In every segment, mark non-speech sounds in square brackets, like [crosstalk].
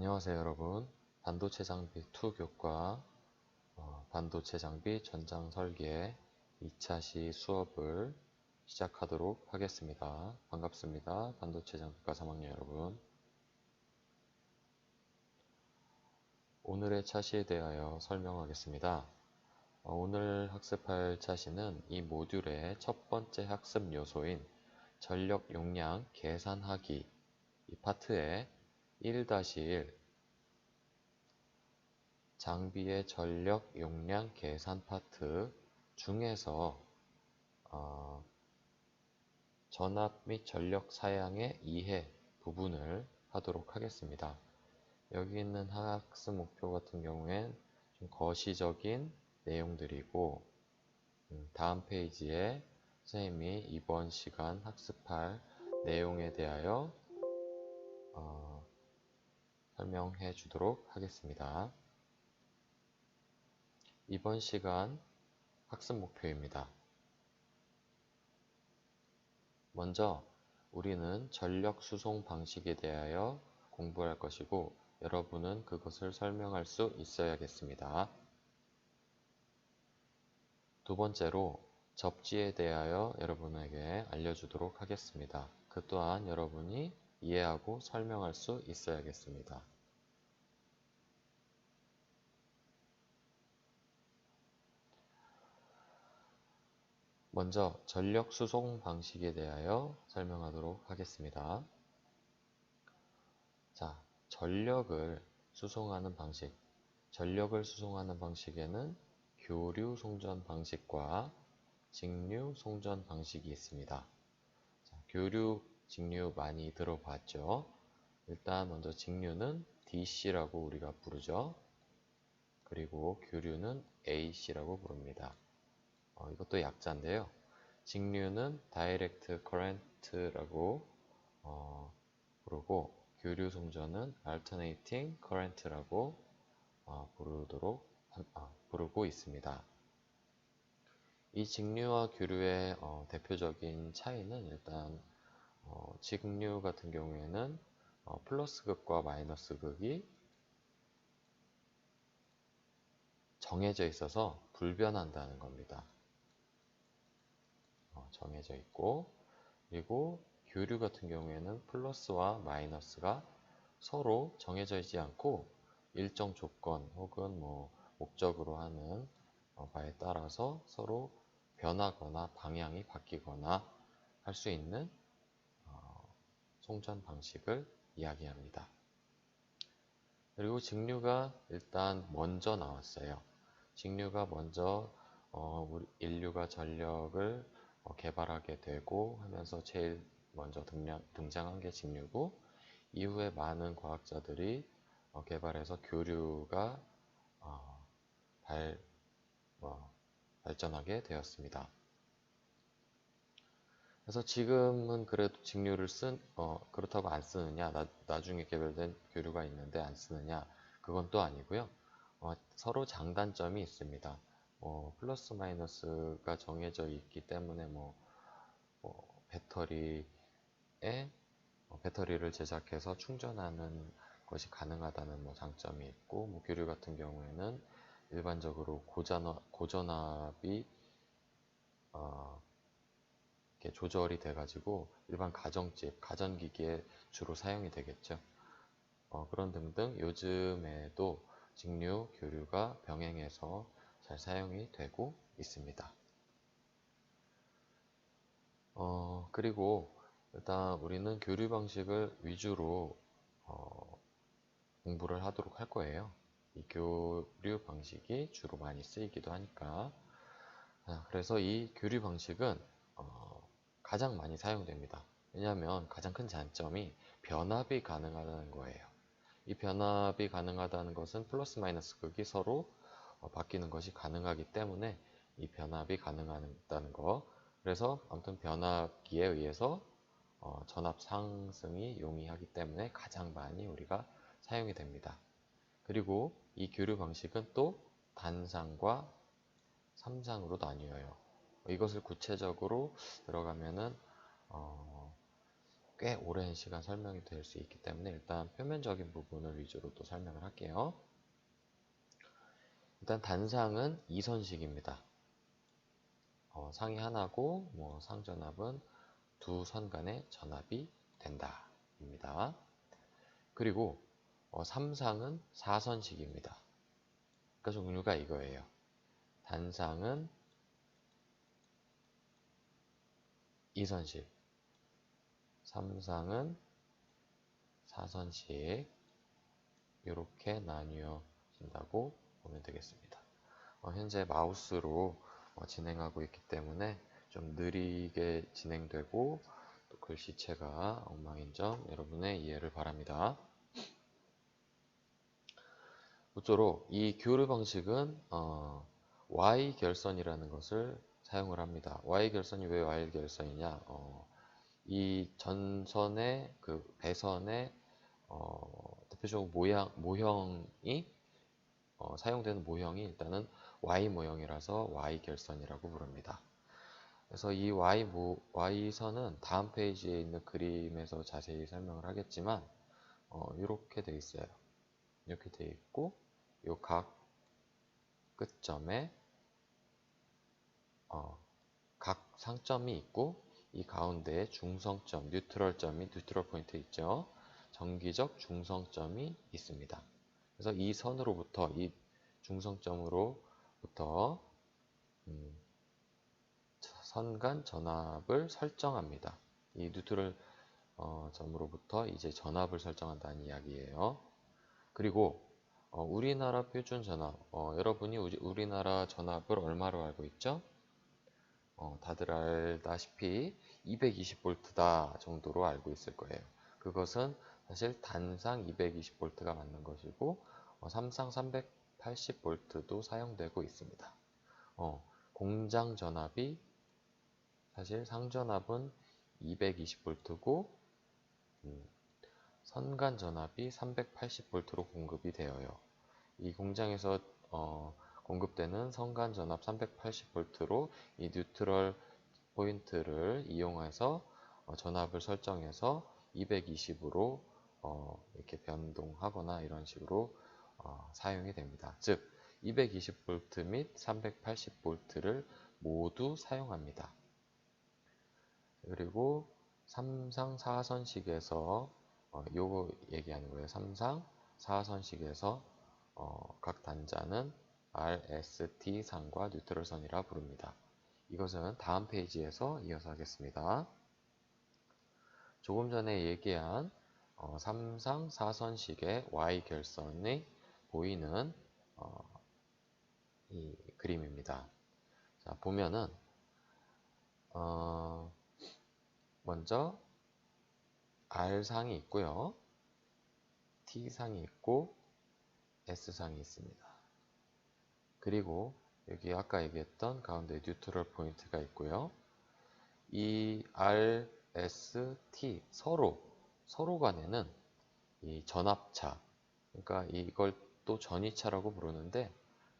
안녕하세요 여러분. 반도체 장비 2 교과 어, 반도체 장비 전장 설계 2차 시 수업을 시작하도록 하겠습니다. 반갑습니다. 반도체 장비과 3학년 여러분. 오늘의 차시에 대하여 설명하겠습니다. 어, 오늘 학습할 차시는 이 모듈의 첫 번째 학습 요소인 전력 용량 계산하기. 이 파트에 1-1 장비의 전력 용량 계산 파트 중에서 어, 전압 및 전력 사양의 이해 부분을 하도록 하겠습니다. 여기 있는 학습 목표 같은 경우엔 좀 거시적인 내용들이고 음, 다음 페이지에 선생님이 이번 시간 학습할 내용에 대하여 어, 설명해 주도록 하겠습니다. 이번 시간 학습 목표입니다. 먼저 우리는 전력 수송 방식에 대하여 공부할 것이고 여러분은 그것을 설명할 수 있어야겠습니다. 두 번째로 접지에 대하여 여러분에게 알려주도록 하겠습니다. 그 또한 여러분이 이해하고 설명할 수 있어야겠습니다. 먼저 전력 수송 방식에 대하여 설명하도록 하겠습니다. 자, 전력을 수송하는 방식. 전력을 수송하는 방식에는 교류 송전 방식과 직류 송전 방식이 있습니다. 자, 교류, 직류 많이 들어봤죠? 일단 먼저 직류는 DC라고 우리가 부르죠. 그리고 교류는 AC라고 부릅니다. 어, 이것도 약자인데요. 직류는 Direct Current라고 어, 부르고 교류 송전은 Alternating Current라고 어, 부르도록 아, 부르고 있습니다. 이 직류와 교류의 어, 대표적인 차이는 일단 어, 직류 같은 경우에는 어, 플러스 극과 마이너스 극이 정해져 있어서 불변한다는 겁니다. 어, 정해져 있고 그리고 교류 같은 경우에는 플러스와 마이너스가 서로 정해져 있지 않고 일정 조건 혹은 뭐 목적으로 하는 어, 바에 따라서 서로 변하거나 방향이 바뀌거나 할 수 있는 어, 송전 방식을 이야기합니다. 그리고 직류가 일단 먼저 나왔어요. 직류가 먼저 어, 인류가 전력을 어, 개발하게 되고 하면서 제일 먼저 등장한 게 직류고 이후에 많은 과학자들이 어, 개발해서 교류가 어, 발, 뭐, 발전하게 되었습니다. 그래서 지금은 그래도 직류를 쓴, 어, 그렇다고 안 쓰느냐, 나, 나중에 개발된 교류가 있는데 안 쓰느냐, 그건 또 아니고요. 어, 서로 장단점이 있습니다. 어, 플러스 마이너스가 정해져 있기 때문에 뭐, 뭐 배터리에 어, 배터리를 제작해서 충전하는 것이 가능하다는 뭐 장점이 있고 뭐 교류 같은 경우에는 일반적으로 고전압, 고전압이 어, 이렇게 조절이 돼가지고 일반 가정집, 가전기기에 주로 사용이 되겠죠. 어, 그런 등등 요즘에도 직류, 교류가 병행해서 잘 사용이 되고 있습니다. 어, 그리고 일단 우리는 교류 방식을 위주로 어, 공부를 하도록 할 거예요. 이 교류 방식이 주로 많이 쓰이기도 하니까. 아, 그래서 이 교류 방식은 어, 가장 많이 사용됩니다. 왜냐하면 가장 큰 장점이 변압이 가능하다는 거예요. 이 변압이 가능하다는 것은 플러스 마이너스 극이 서로 어, 바뀌는 것이 가능하기 때문에 이 변압이 가능하다는 거. 그래서 아무튼 변압기에 의해서 어, 전압 상승이 용이하기 때문에 가장 많이 우리가 사용이 됩니다. 그리고 이 교류 방식은 또 단상과 삼상으로 나뉘어요. 이것을 구체적으로 들어가면은 어, 꽤 오랜 시간 설명이 될 수 있기 때문에 일단 표면적인 부분을 위주로 또 설명을 할게요. 일단 단상은 이선식입니다. 어, 상이 하나고 뭐 상전압은 두 선 간의 전압이 된다. 입니다. 그리고 어, 삼상은 사선식입니다. 그러니까 종류가 이거예요. 단상은 이선식, 삼상은 사선식 이렇게 나뉘어진다고 보면 되겠습니다. 어, 현재 마우스로 어, 진행하고 있기 때문에 좀 느리게 진행되고 또 글씨체가 엉망인 점 여러분의 이해를 바랍니다. 모쪼록 이 교류 방식은 어, Y 결선이라는 것을 사용을 합니다. Y 결선이 왜 Y 결선이냐? 어, 이 전선의 그 배선의 어, 대표적으로 모양 모형이 어, 사용되는 모형이 일단은 Y 모형이라서 Y 결선이라고 부릅니다. 그래서 이 Y 모, Y선은 다음 페이지에 있는 그림에서 자세히 설명을 하겠지만 어, 이렇게 돼 있어요. 이렇게 돼 있고 요각 끝점에 어, 각 상점이 있고 이 가운데에 중성점, 뉴트럴점이 뉴트럴 포인트 있죠. 정기적 중성점이 있습니다. 그래서 이 선으로부터 이 중성점으로부터 음, 선간 전압을 설정합니다. 이 뉴트럴 어, 점으로부터 이제 전압을 설정한다는 이야기예요. 그리고 어, 우리나라 표준 전압, 어, 여러분이 우리, 우리나라 전압을 얼마로 알고 있죠? 어, 다들 알다시피 220V다 정도로 알고 있을 거예요. 그것은 사실 단상 220V가 맞는 것이고 어, 삼상 380V도 사용되고 있습니다. 어, 공장 전압이 사실 상전압은 220V고 음, 선간 전압이 380V로 공급이 되어요. 이 공장에서 어, 공급되는 선간 전압 380V로 이 뉴트럴 포인트를 이용해서 어, 전압을 설정해서 220으로 어, 이렇게 변동하거나 이런 식으로 어, 사용이 됩니다. 즉 220V 및 380V를 모두 사용합니다. 그리고 3상 4선식에서 어, 요거 얘기하는 거예요. 3상 4선식에서 어, 각 단자는 RST 상과 뉴트럴 선이라 부릅니다. 이것은 다음 페이지에서 이어서 하겠습니다. 조금 전에 얘기한 어, 3상 4선식의 Y 결선이 보이는 어, 이 그림입니다. 자, 보면은 어, 먼저 R상이 있고요. T상이 있고 S상이 있습니다. 그리고 여기 아까 얘기했던 가운데 뉴트럴 포인트가 있고요. 이 R, S, T 서로 서로 간에는 이 전압차 그러니까 이걸 또 전이차라고 부르는데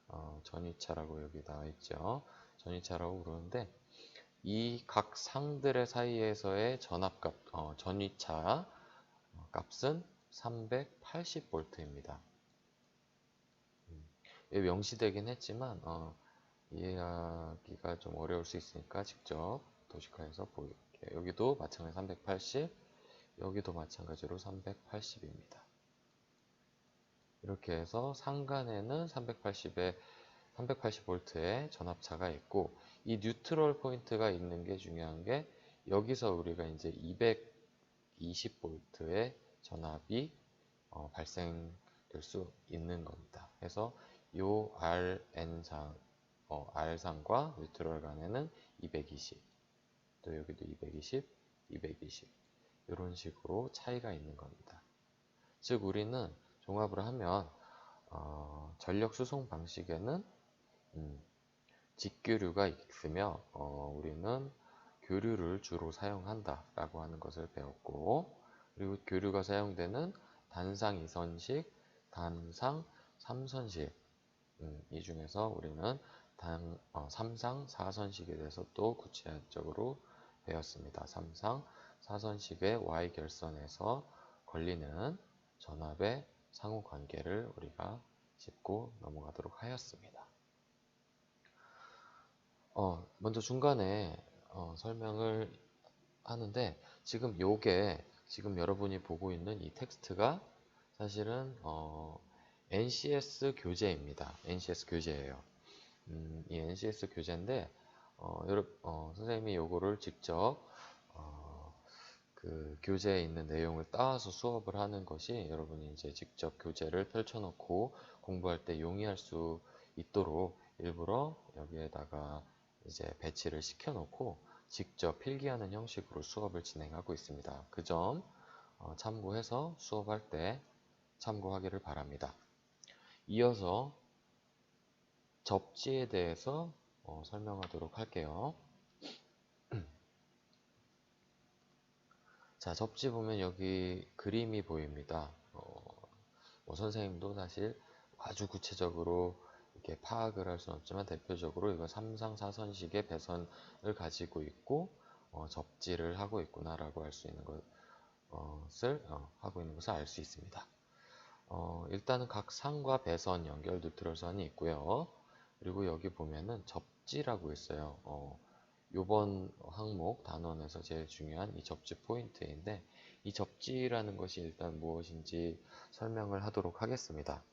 어, 전이차라고 여기 나와 있죠. 전이차라고 부르는데 이 각 상들의 사이에서의 전압값, 어, 전위차 값은 380V입니다. 음, 명시되긴 했지만 어, 이해하기가 좀 어려울 수 있으니까 직접 도식화해서 보일게요. 여기도 마찬가지 380, 여기도 마찬가지로 380입니다. 이렇게 해서 상간에는 380에 380V의 전압차가 있고 이 뉴트럴 포인트가 있는 게 중요한 게 여기서 우리가 이제 220V의 전압이 어, 발생될 수 있는 겁니다. 그래서 요 RN상, 어, R상과 뉴트럴 간에는 220, 또 여기도 220, 220 이런 식으로 차이가 있는 겁니다. 즉 우리는 종합을 하면 어, 전력 수송 방식에는 음, 직교류가 있으며 어, 우리는 교류를 주로 사용한다 라고 하는 것을 배웠고 그리고 교류가 사용되는 단상 2선식, 단상 3선식 음, 이 중에서 우리는 단, 어, 3상 4선식에 대해서 또 구체적으로 배웠습니다. 3상 사선식의 y 결선에서 걸리는 전압의 상호 관계를 우리가 짚고 넘어가도록 하였습니다. 어, 먼저 중간에 어, 설명을 하는데 지금 요게 지금 여러분이 보고 있는 이 텍스트가 사실은 어, NCS 교재입니다. NCS 교재예요. 음, 이 NCS 교재인데 어, 어, 선생님이 요거를 직접 어, 그 교재에 있는 내용을 따와서 수업을 하는 것이 여러분이 이제 직접 교재를 펼쳐놓고 공부할 때 용이할 수 있도록 일부러 여기에다가 이제 배치를 시켜놓고 직접 필기하는 형식으로 수업을 진행하고 있습니다. 그점 어, 참고해서 수업할 때 참고하기를 바랍니다. 이어서 접지에 대해서 어, 설명하도록 할게요. [clears throat] 자, 접지 보면 여기 그림이 보입니다. 어, 뭐 선생님도 사실 아주 구체적으로 이렇게 파악을 할 수는 없지만 대표적으로 이거 삼상 사선식의 배선을 가지고 있고 어, 접지를 하고 있구나라고 할 수 있는 것을 어, 하고 있는 것을 알 수 있습니다. 어, 일단은 각 상과 배선 연결 뉴트럴선이 있고요. 그리고 여기 보면은 접지라고 있어요. 어, 요번 항목 단원에서 제일 중요한 이 접지 포인트인데 이 접지라는 것이 일단 무엇인지 설명을 하도록 하겠습니다.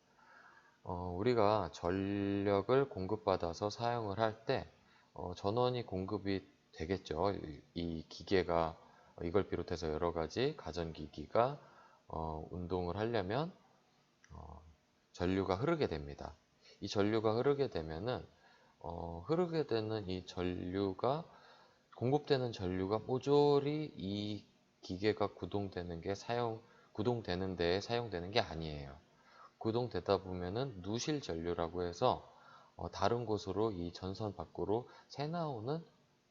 어, 우리가 전력을 공급받아서 사용을 할때 어, 전원이 공급이 되겠죠. 이, 이 기계가 이걸 비롯해서 여러 가지 가전기기가 어, 운동을 하려면 어, 전류가 흐르게 됩니다. 이 전류가 흐르게 되면은 어, 흐르게 되는 이 전류가 공급되는 전류가 모조리 이 기계가 구동되는 게 사용 구동되는 데에 사용되는 게 아니에요. 구동되다 보면은 누실 전류라고 해서 어, 다른 곳으로 이 전선 밖으로 새 나오는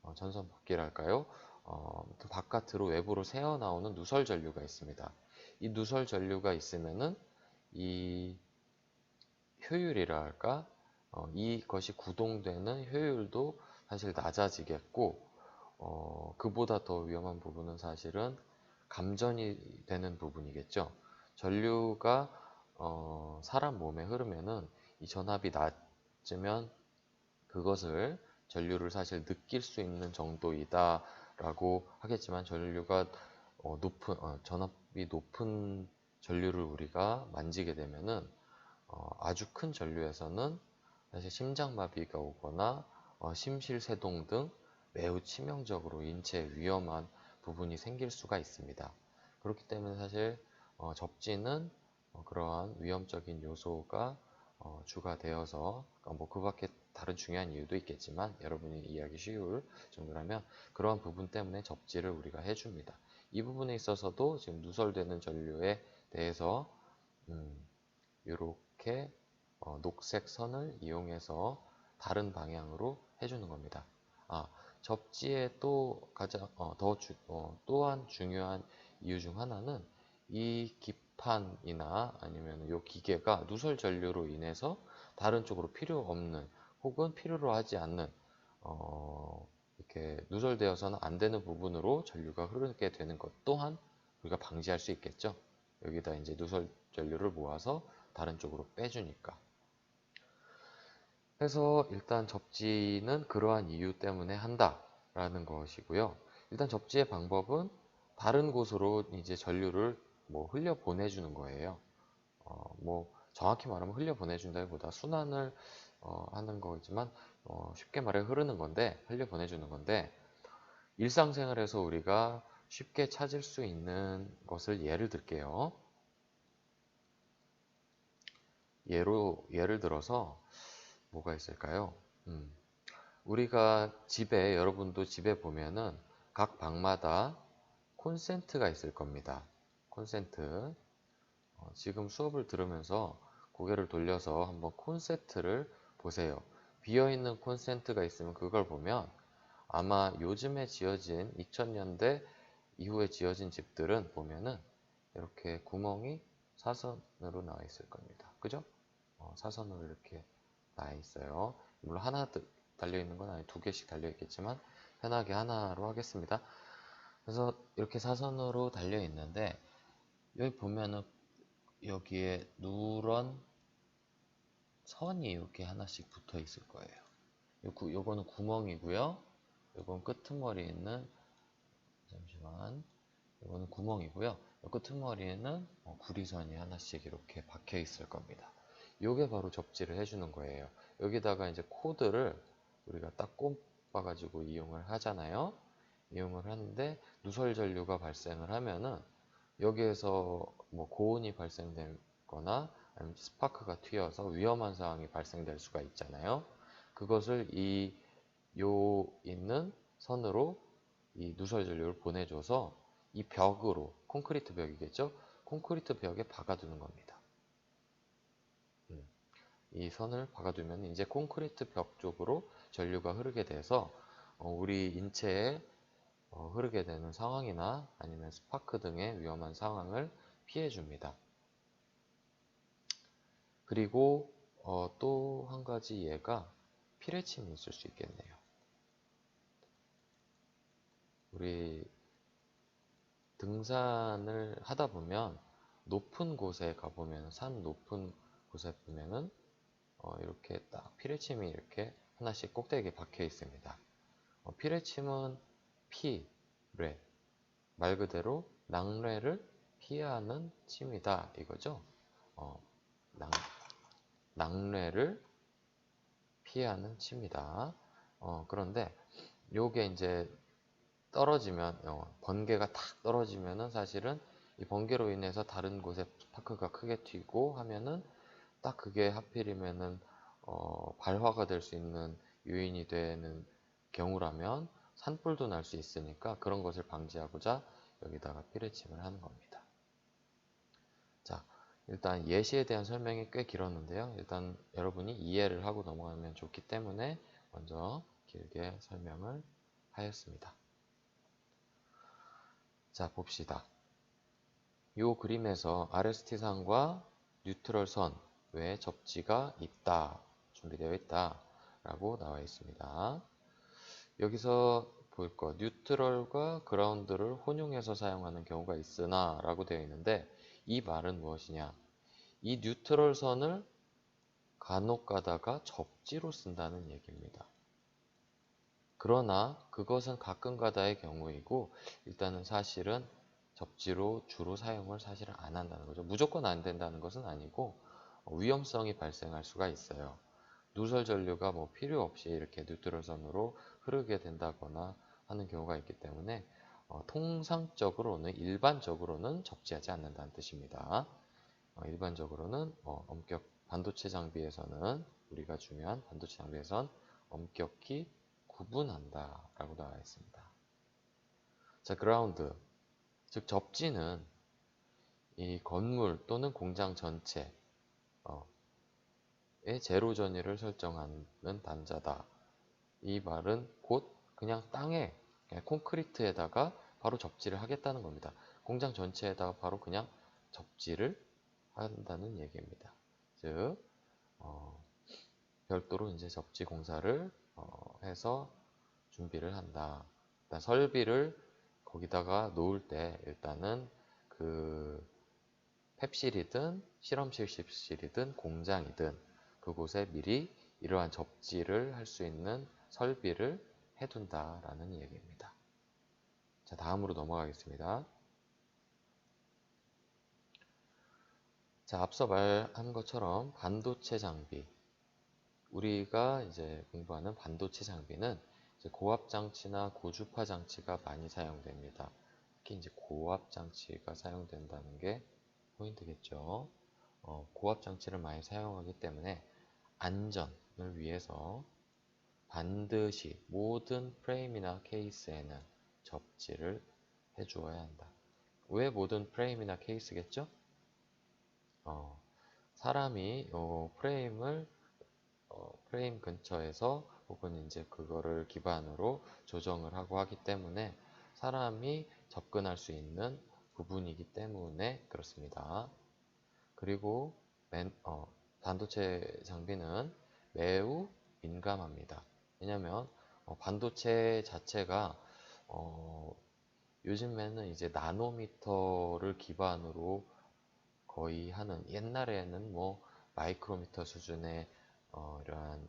어, 전선 밖이랄까요? 어, 바깥으로 외부로 새어 나오는 누설 전류가 있습니다. 이 누설 전류가 있으면은 이 효율이라 할까? 어, 이것이 구동되는 효율도 사실 낮아지겠고, 어, 그보다 더 위험한 부분은 사실은 감전이 되는 부분이겠죠. 전류가 어, 사람 몸에 흐르면은 이 전압이 낮으면 그것을 전류를 사실 느낄 수 있는 정도이다라고 하겠지만 전류가 어, 높은 어, 전압이 높은 전류를 우리가 만지게 되면은 어, 아주 큰 전류에서는 사실 심장마비가 오거나 어, 심실세동 등 매우 치명적으로 인체에 위험한 부분이 생길 수가 있습니다. 그렇기 때문에 사실 어, 접지는 어, 그러한 위험적인 요소가 어, 주가 되어서 그러니까 뭐그 밖에 다른 중요한 이유도 있겠지만 여러분이 이해하기 쉬울 정도라면 그러한 부분 때문에 접지를 우리가 해줍니다. 이 부분에 있어서도 지금 누설되는 전류에 대해서 음, 이렇게 어, 녹색 선을 이용해서 다른 방향으로 해주는 겁니다. 아, 접지의 또 가장 어, 더 주, 어, 또한 중요한 이유 중 하나는 이 기판이나 아니면 이 기계가 누설 전류로 인해서 다른 쪽으로 필요 없는 혹은 필요로 하지 않는 어, 이렇게 누설되어서는 안 되는 부분으로 전류가 흐르게 되는 것 또한 우리가 방지할 수 있겠죠. 여기다 이제 누설 전류를 모아서 다른 쪽으로 빼주니까. 그래서 일단 접지는 그러한 이유 때문에 한다라는 것이고요. 일단 접지의 방법은 다른 곳으로 이제 전류를 뭐 흘려 보내주는 거예요. 어, 뭐 정확히 말하면 흘려 보내준다기보다 순환을 어, 하는 거지만 어, 쉽게 말해 흐르는 건데 흘려 보내주는 건데 일상생활에서 우리가 쉽게 찾을 수 있는 것을 예를 들게요. 예로 예를 들어서 뭐가 있을까요? 음, 우리가 집에 여러분도 집에 보면은 각 방마다 콘센트가 있을 겁니다. 콘센트. 어, 지금 수업을 들으면서 고개를 돌려서 한번 콘센트를 보세요. 비어있는 콘센트가 있으면 그걸 보면 아마 요즘에 지어진 2000년대 이후에 지어진 집들은 보면은 이렇게 구멍이 사선으로 나와 있을 겁니다. 그죠? 어, 사선으로 이렇게 나와 있어요. 물론 하나 달려 있는 건 아니 두 개씩 달려 있겠지만 편하게 하나로 하겠습니다. 그래서 이렇게 사선으로 달려 있는데 여기 보면은 여기에 누런 선이 이렇게 하나씩 붙어 있을 거예요. 요, 요거는 구멍이고요. 요건 끄트머리에 있는 잠시만 요거는 구멍이고요. 요 끄트머리에는 어, 구리선이 하나씩 이렇게 박혀 있을 겁니다. 요게 바로 접지를 해주는 거예요. 여기다가 이제 코드를 우리가 딱 꼽아가지고 이용을 하잖아요. 이용을 하는데 누설 전류가 발생을 하면은 여기에서 뭐 고온이 발생되거나 아니면 스파크가 튀어서 위험한 상황이 발생될 수가 있잖아요. 그것을 이 요 있는 선으로 이 누설 전류를 보내줘서 이 벽으로 콘크리트 벽이겠죠? 콘크리트 벽에 박아두는 겁니다. 음, 이 선을 박아두면 이제 콘크리트 벽 쪽으로 전류가 흐르게 돼서 어, 우리 인체에 어, 흐르게 되는 상황이나 아니면 스파크 등의 위험한 상황을 피해 줍니다. 그리고 어, 또 한 가지 예가 피레침이 있을 수 있겠네요. 우리 등산을 하다 보면 높은 곳에 가보면 산 높은 곳에 보면은 어, 이렇게 딱 피레침이 이렇게 하나씩 꼭대기에 박혀 있습니다. 어, 피레침은 피, 뢰. 말 그대로 낙뢰를 피하는 침이다. 이거죠. 어, 낙, 낙뢰를 피하는 침이다. 어, 그런데 요게 이제 떨어지면, 어, 번개가 탁 떨어지면은 사실은 이 번개로 인해서 다른 곳에 스파크가 크게 튀고 하면은 딱 그게 하필이면은 어, 발화가 될 수 있는 요인이 되는 경우라면 산불도 날 수 있으니까 그런 것을 방지하고자 여기다가 피레침을 하는 겁니다. 자, 일단 예시에 대한 설명이 꽤 길었는데요. 일단 여러분이 이해를 하고 넘어가면 좋기 때문에 먼저 길게 설명을 하였습니다. 자, 봅시다. 이 그림에서 RST선과 뉴트럴 선 외에 접지가 있다, 준비되어 있다 라고 나와 있습니다. 여기서 볼 거, 뉴트럴과 그라운드를 혼용해서 사용하는 경우가 있으나 라고 되어 있는데 이 말은 무엇이냐? 이 뉴트럴 선을 간혹 가다가 접지로 쓴다는 얘기입니다. 그러나 그것은 가끔 가다의 경우이고 일단은 사실은 접지로 주로 사용을 사실은 안 한다는 거죠. 무조건 안 된다는 것은 아니고 위험성이 발생할 수가 있어요. 누설 전류가 뭐 필요 없이 이렇게 뉴트럴 선으로 흐르게 된다거나 하는 경우가 있기 때문에 어, 통상적으로는 일반적으로는 적지하지 않는다는 뜻입니다. 어, 일반적으로는 어, 엄격 반도체 장비에서는 우리가 중요한 반도체 장비에선 엄격히 구분한다 라고 나와 있습니다. 자, 그라운드 즉 접지는 이 건물 또는 공장 전체 에 제로 전위를 설정하는 단자다. 이 말은 곧 그냥 땅에 그냥 콘크리트에다가 바로 접지를 하겠다는 겁니다. 공장 전체에다가 바로 그냥 접지를 한다는 얘기입니다. 즉 어, 별도로 이제 접지 공사를 어, 해서 준비를 한다. 일단 설비를 거기다가 놓을 때 일단은 그 펩실이든 실험실 습실이든 공장이든 그곳에 미리 이러한 접지를 할 수 있는 설비를 해둔다라는 얘기입니다. 자, 다음으로 넘어가겠습니다. 자, 앞서 말한 것처럼 반도체 장비. 우리가 이제 공부하는 반도체 장비는 고압 장치나 고주파 장치가 많이 사용됩니다. 특히 이제 고압 장치가 사용된다는 게 포인트겠죠. 어, 고압 장치를 많이 사용하기 때문에 안전을 위해서 반드시 모든 프레임이나 케이스에는 접지를 해 주어야 한다. 왜 모든 프레임이나 케이스겠죠? 어, 사람이 어, 프레임을 어, 프레임 근처에서 혹은 이제 그거를 기반으로 조정을 하고 하기 때문에 사람이 접근할 수 있는 부분이기 때문에 그렇습니다. 그리고 맨, 어, 반도체 장비는 매우 민감합니다. 왜냐하면 어, 반도체 자체가 어, 요즘에는 이제 나노미터를 기반으로 거의 하는 옛날에는 뭐 마이크로미터 수준의 어, 이러한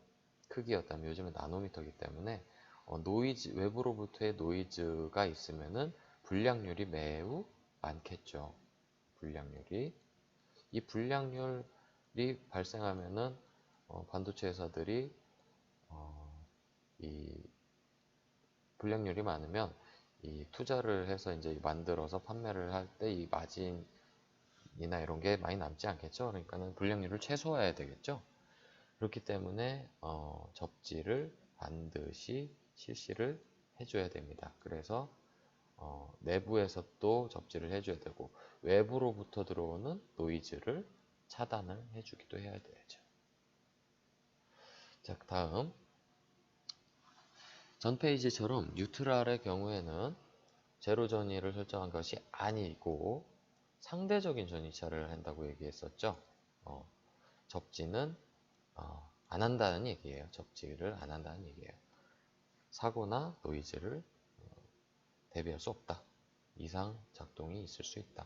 크기였다면 요즘은 나노미터이기 때문에 어, 노이즈 외부로부터의 노이즈가 있으면은 불량률이 매우 많겠죠. 불량률이 이 불량률이 발생하면은 어, 반도체 회사들이 어, 이 불량률이 많으면 이 투자를 해서 이제 만들어서 판매를 할 때 이 마진이나 이런 게 많이 남지 않겠죠. 그러니까는 불량률을 최소화해야 되겠죠. 그렇기 때문에 어, 접지를 반드시 실시를 해줘야 됩니다. 그래서 어, 내부에서 또 접지를 해줘야 되고 외부로부터 들어오는 노이즈를 차단을 해주기도 해야 되죠. 자, 다음 전 페이지처럼 뉴트랄의 경우에는 제로 전위를 설정한 것이 아니고 상대적인 전위차를 한다고 얘기했었죠. 어, 접지는 어, 안 한다는 얘기예요. 접지를 안 한다는 얘기예요. 사고나 노이즈를 어, 대비할 수 없다. 이상 작동이 있을 수 있다.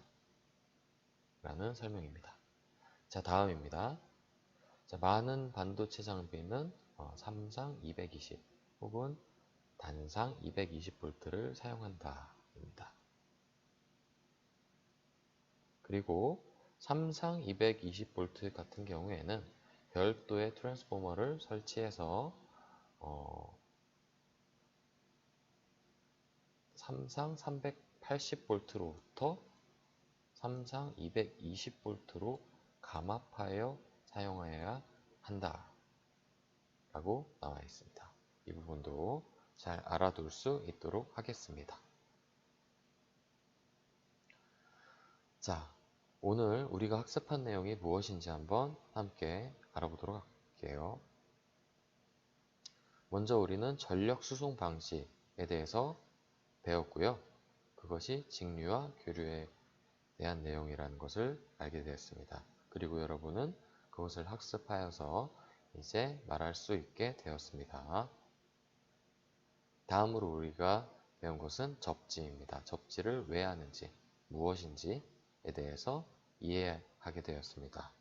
라는 설명입니다. 자, 다음입니다. 자, 많은 반도체 장비는 어, 삼상 220 혹은 단상 220V를 사용한다. 입니다. 그리고 삼상 220V 같은 경우에는 별도의 트랜스포머를 설치해서 어, 삼상 380V로부터 삼상 220V로 감압하여 사용하여야 한다. 라고 나와 있습니다. 이 부분도 잘 알아둘 수 있도록 하겠습니다. 자, 오늘 우리가 학습한 내용이 무엇인지 한번 함께 알아보도록 할게요. 먼저 우리는 전력 수송 방식에 대해서 배웠고요. 그것이 직류와 교류에 대한 내용이라는 것을 알게 되었습니다. 그리고 여러분은 그것을 학습하여서 이제 말할 수 있게 되었습니다. 다음으로 우리가 배운 것은 접지입니다. 접지를 왜 하는지, 무엇인지에 대해서 이해하게 되었습니다.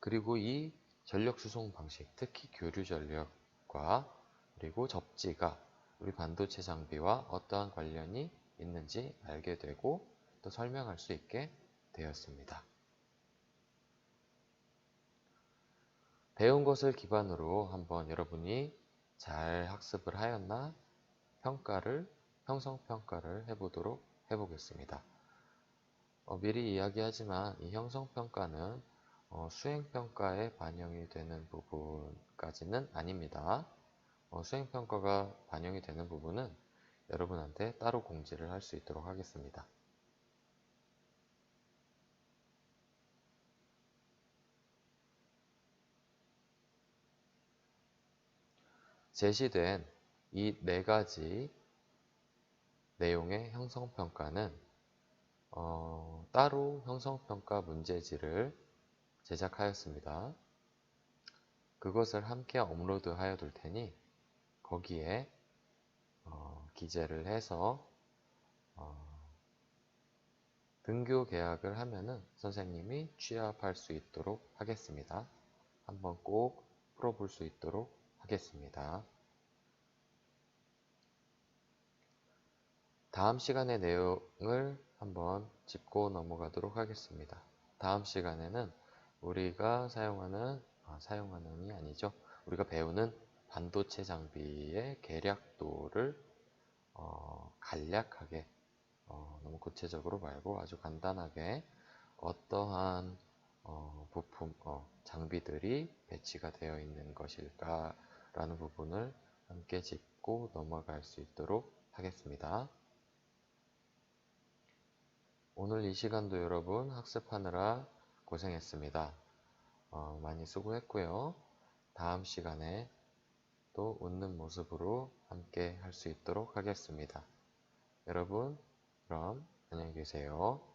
그리고 이 전력 수송 방식, 특히 교류 전력과 그리고 접지가 우리 반도체 장비와 어떠한 관련이 있는지 알게 되고 또 설명할 수 있게 되었습니다. 배운 것을 기반으로 한번 여러분이 잘 학습을 하였나 평가를 형성평가를 해보도록 해보겠습니다. 어, 미리 이야기하지만 이 형성평가는 어, 수행평가에 반영이 되는 부분까지는 아닙니다. 어, 수행평가가 반영이 되는 부분은 여러분한테 따로 공지를 할 수 있도록 하겠습니다. 제시된 이 네 가지 내용의 형성평가는 어, 따로 형성평가 문제지를 제작하였습니다. 그것을 함께 업로드하여 둘 테니 거기에 어, 기재를 해서 어, 등교 계약을 하면은 선생님이 취합할 수 있도록 하겠습니다. 한번 꼭 풀어볼 수 있도록 하겠습니다. 다음 시간의 내용을 한번 짚고 넘어가도록 하겠습니다. 다음 시간에는 우리가 사용하는, 아, 사용하는이 아니죠. 우리가 배우는 반도체 장비의 계략도를 어, 간략하게 어, 너무 구체적으로 말고 아주 간단하게 어떠한 어, 부품, 어, 장비들이 배치가 되어 있는 것일까 라는 부분을 함께 짚고 넘어갈 수 있도록 하겠습니다. 오늘 이 시간도 여러분 학습하느라 고생했습니다. 어, 많이 수고했고요. 다음 시간에 또 웃는 모습으로 함께 할 수 있도록 하겠습니다. 여러분, 그럼 안녕히 계세요.